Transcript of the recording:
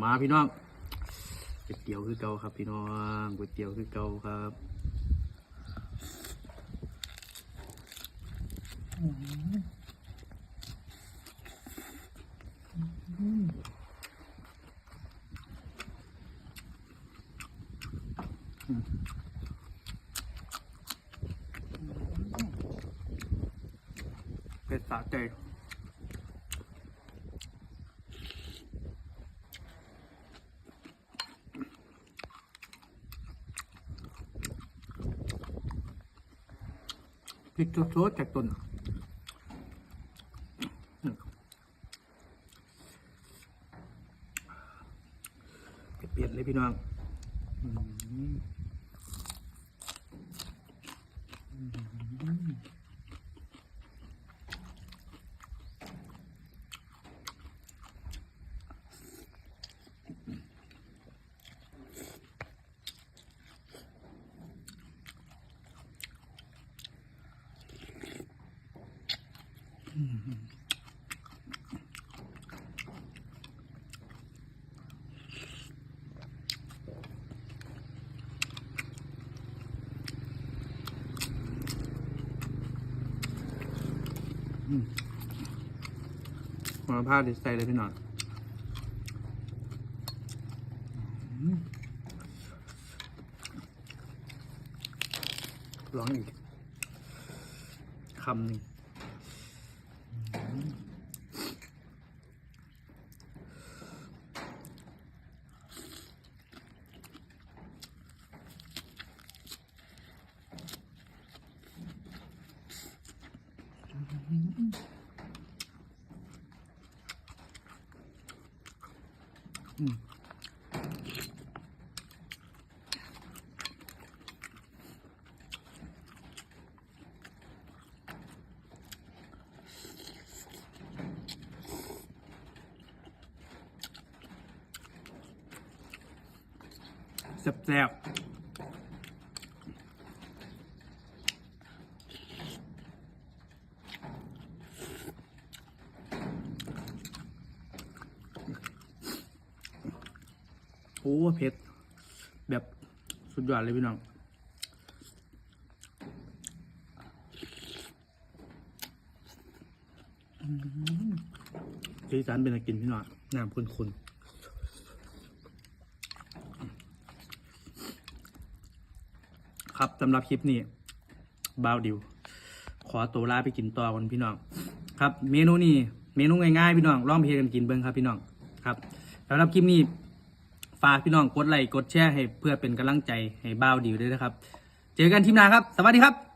มาพี่น้องก๋วยเตี๋ยวคือเก่าครับ พี่น้องก๋วยเตี๋ยวคือเก่าครับเผ็ดสะใจ พริกโซดจากต้นเปลี่ยนเลยพี่น้องอืม มาผ้าดิใสเลยพี่หนองอืมร้องอีกคำหนึ่ง Mm. แซ่บๆโอ้เผ็ด แบบสุดยอดเลยพี่น้องสีสันเป็นตะกินพี่น้องน้ำคุณๆ ครับสำหรับคลิปนี้บาวดิว ขอตัวลาไปกินต่อกันพี่น้อง ครับ เมนูนี้เมนูง่ายๆพี่น้องลองไปเฮ็ดกันกินเบิ้งครับพี่น้องครับสำหรับคลิปนี้ฝากพี่น้องกดไลค์กดแชร์ให้เพื่อเป็นกำลังใจให้บาวดิวด้วยนะครับ เจอกันทีมหน้าครับ สวัสดีครับ